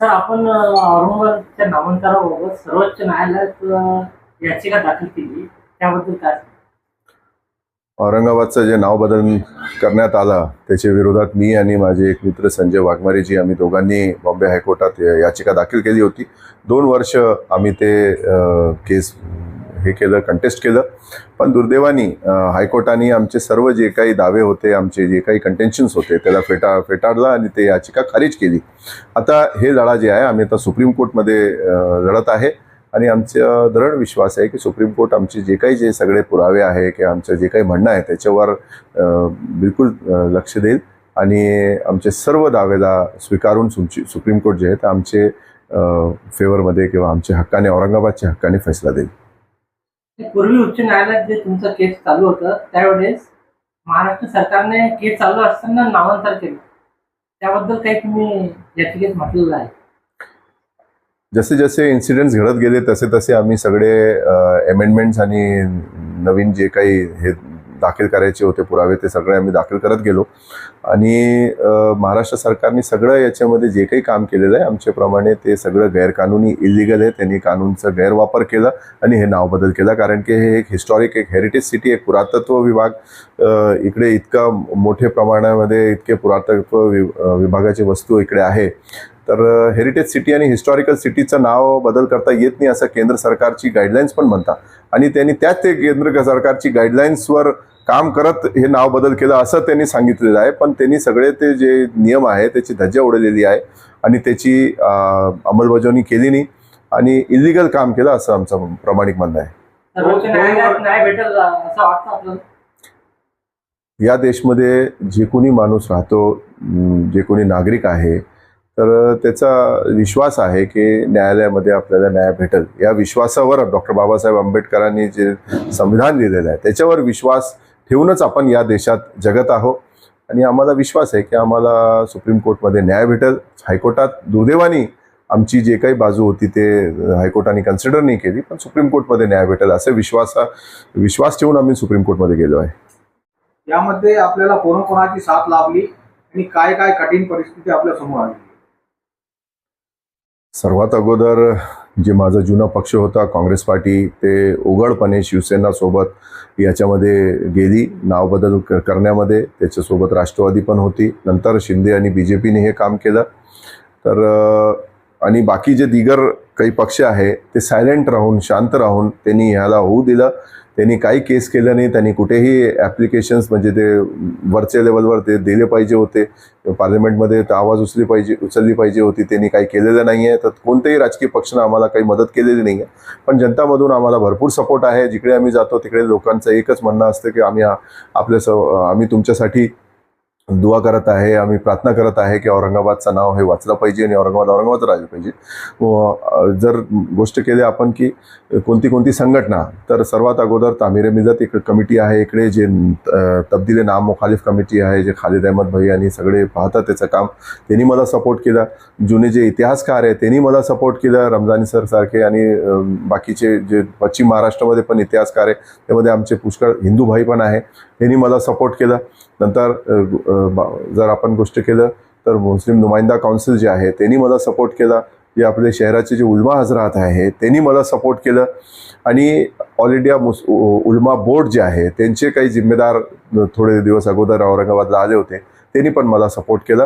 Sir आपण औरंगाबादच्या नामांतराबाबत सर्वोच्च न्यायालयात याचिका दाखल केली. त्याबद्दल काय? औरंगाबादचं जे नाव बदल करण्यात आलं त्याच्या विरोधात मी आणि माझे एक मित्र संजय वाघमारेजी आम्ही दोघांनी बॉम्बे हायकोर्टात याचिका दाखल केली होती. दोन वर्ष आम्ही ते केस हे केलं कंटेस्ट केलं. पण दुर्दैवानी हायकोर्टाने आमचे सर्व जे काही दावे होते आमचे जे काही कंटेन्शन्स होते त्याला फेटा फेटाळलं आणि ते याचिका खारिज केली. आता हे लढा जे आहे आम्ही आता सुप्रीम कोर्टमध्ये लढत आहे. आणि आमचा दृढ विश्वास आहे की सुप्रीम कोर्ट आमचे जे काही जे सगळे पुरावे आहे किंवा आमचं जे काही म्हणणं आहे त्याच्यावर बिलकुल लक्ष देईल. आणि आमचे सर्व दावेला स्वीकारून सुमची सुप्रीम कोर्ट जे आहे ते आमचे फेवरमध्ये किंवा आमच्या हक्काने औरंगाबादच्या हक्काने फैसला देईल. पूर्वी उच्च न्यायालयात जे तुमचं केस चालू होतं त्यावेळेस महाराष्ट्र सरकारने केस चालू असताना नावांतर केलं. त्याबद्दल काही तुम्ही याचिकेत म्हटलेलं आहे. जसे जसे इन्सिडेंट्स घडत गेले तसे तसे आम्ही सगळे अमेंडमेंट्स आणि नवीन जे काही हे दाखल करायचे होते पुरावे ते सगळे आम्ही दाखल करत गेलो. आणि महाराष्ट्र सरकारने सगळं याच्यामध्ये जे काही काम केलेलं आहे आमच्याप्रमाणे ते सगळं गैरकानूनी इलिगल आहे. त्यांनी कानूनचा गैरवापर केला आणि हे नाव बदल केला. कारण की हे एक हिस्टॉरिक एक हेरिटेज सिटी एक पुरातत्व विभाग इकडे इतका मोठ्या प्रमाणामध्ये इतके पुरातत्व वि विभागाची वस्तू इकडे आहे. तर हेरिटेज सिटी आणि हिस्टॉरिकल सिटीचं नाव बदल करता येत नाही असं केंद्र सरकारची गाईडलाईन्स पण म्हणतात. आणि त्यांनी त्याच ते केंद्र सरकारची गाईडलाईन्सवर काम करत हे नाव बदल केलं असं त्यांनी सांगितलेलं आहे. पण त्यांनी सगळे ते जे नियम आहे त्याची धज्जा उडलेली आहे आणि त्याची अंमलबजावणी केली नाही आणि इलिगल काम केलं असं आमचं प्रामाणिक म्हणणं आहे. या देशमध्ये जे कोणी माणूस राहतो जे कोणी नागरिक आहे तर त्याचा विश्वास आहे की न्यायालयामध्ये आपल्याला न्याय भेटेल. या विश्वासावर डॉक्टर बाबासाहेब आंबेडकरांनी जे संविधान लिहिलेलं आहे त्याच्यावर विश्वास ठेवूनच आपण या देशात जगत आहोत. आणि आम्हाला विश्वास आहे की आम्हाला सुप्रीम कोर्टमध्ये न्याय भेटेल. हायकोर्टात दुर्दैवानी आमची जे काही बाजू होती ते हायकोर्टाने कन्सिडर नाही केली पण सुप्रीम कोर्टमध्ये न्याय भेटेल असे विश्वास विश्वास ठेवून आम्ही सुप्रीम कोर्टमध्ये गेलो आहे. यामध्ये आपल्याला कोणाकोणाची साथ लाभली आणि काय काय कठीण परिस्थिती आपल्यासमोर आली? सर्वात अगोदर जे माझा जुना पक्ष होता काँग्रेस पार्टी ते उघडपणे शिवसेनासोबत याच्यामध्ये गेली नाव बदल क- करण्यामध्ये. त्याच्यासोबत राष्ट्रवादी पण होती. नंतर शिंदे आणि बी जे पीने हे काम केलं. तर आणि बाकी जे दिगर काही पक्ष आहे ते सायलेंट राहून शांत राहून त्यांनी ह्याला होऊ दिलं. त्यांनी काही केस केलं नाही. त्यांनी कुठेही ॲप्लिकेशन्स म्हणजे ते वरच्या लेवलवर ते दिले पाहिजे होते. पार्लमेंटमध्ये तर आवाज उचली पाहिजे उचलली पाहिजे होती. त्यांनी काही केलेलं नाही आहे तर कोणत्याही राजकीय पक्षानं आम्हाला काही मदत केलेली नाही आहे पण जनतामधून आम्हाला भरपूर सपोर्ट आहे. जिकडे आम्ही जातो तिकडे लोकांचं एकच म्हणणं असतं की आम्ही आपल्या स आम्ही तुमच्यासाठी दुआ करत आहे आम्ही प्रार्थना करत आहे की औरंगाबादचं नाव हे वाचलं पाहिजे आणि औरंगाबाद औरंगाबाद राहिलं पाहिजे. जर गोष्ट केली आपण की कोणती कोणती संघटना तर सर्वात अगोदर तामिरे मिजत एक कमिटी आहे इकडे जे तब्दिले नाम मुखालिफ कमिटी आहे जे खालिद अहमद भाई आणि सगळे पाहतात त्याचं काम त्यांनी मला सपोर्ट केला. जुने जे इतिहासकार आहे त्यांनी मला सपोर्ट केलं रमजानी सर सारखे आणि बाकीचे जे पश्चिम महाराष्ट्रामध्ये पण इतिहासकार आहे त्यामध्ये आमचे पुष्कळ हिंदू भाई पण आहे त्यांनी मला सपोर्ट केला. नंतर जर आपण गोष्ट केलं तर मुस्लिम नुमाइंदा काउन्सिल जे आहे त्यांनी मला सपोर्ट केला. जे आपले शहराचे जे उलमा हजरात आहे त्यांनी मला सपोर्ट केलं. आणि ऑल इंडिया मुस उ- उलमा बोर्ड जे आहे त्यांचे काही जिम्मेदार थोडे दिवस अगोदर औरंगाबादला आले होते त्यांनी पण मला सपोर्ट केला.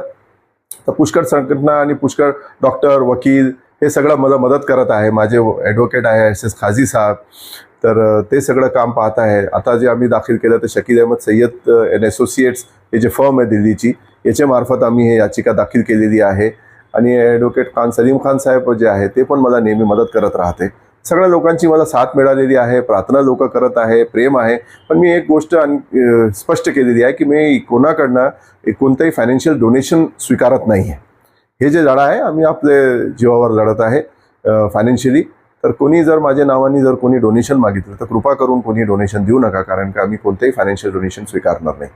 तर पुष्कळ संघटना आणि पुष्कळ डॉक्टर वकील हे सगळं मला मदत करत आहे. माझे ॲडव्होकेट आहे एस एस खाजी साहेब. तर ते सगळं काम पाहत आहे. आता जे आम्ही दाखल केलं ते शकील अहमद सय्यद अँड असोसिएट्स हे जे फर्म आहे दिल्लीची याच्यामार्फत आम्ही हे याचिका दाखल केलेली आहे. आणि ॲडव्होकेट खान सलीम खान साहेब जे आहे ते पण मला नेहमी मदत करत राहते. सगळ्या लोकांची मला साथ मिळालेली आहे प्रार्थना लोक करत आहे प्रेम आहे. पण मी एक गोष्ट आणि स्पष्ट केलेली आहे की मी कोणाकडनं कोणतंही फायनान्शियल डोनेशन स्वीकारत नाही आहे हे जे लढा आहे आम्ही आपले जीवावर लढत आहे फायनान्शियली तर कोणी जर माझ्या नावाने जर कोणी डोनेशन मागितलं तर कृपा करून कोणी डोनेशन देऊ नका कारण की आम्ही कोणतेही फायनान्शियल डोनेशन स्वीकारणार नाही.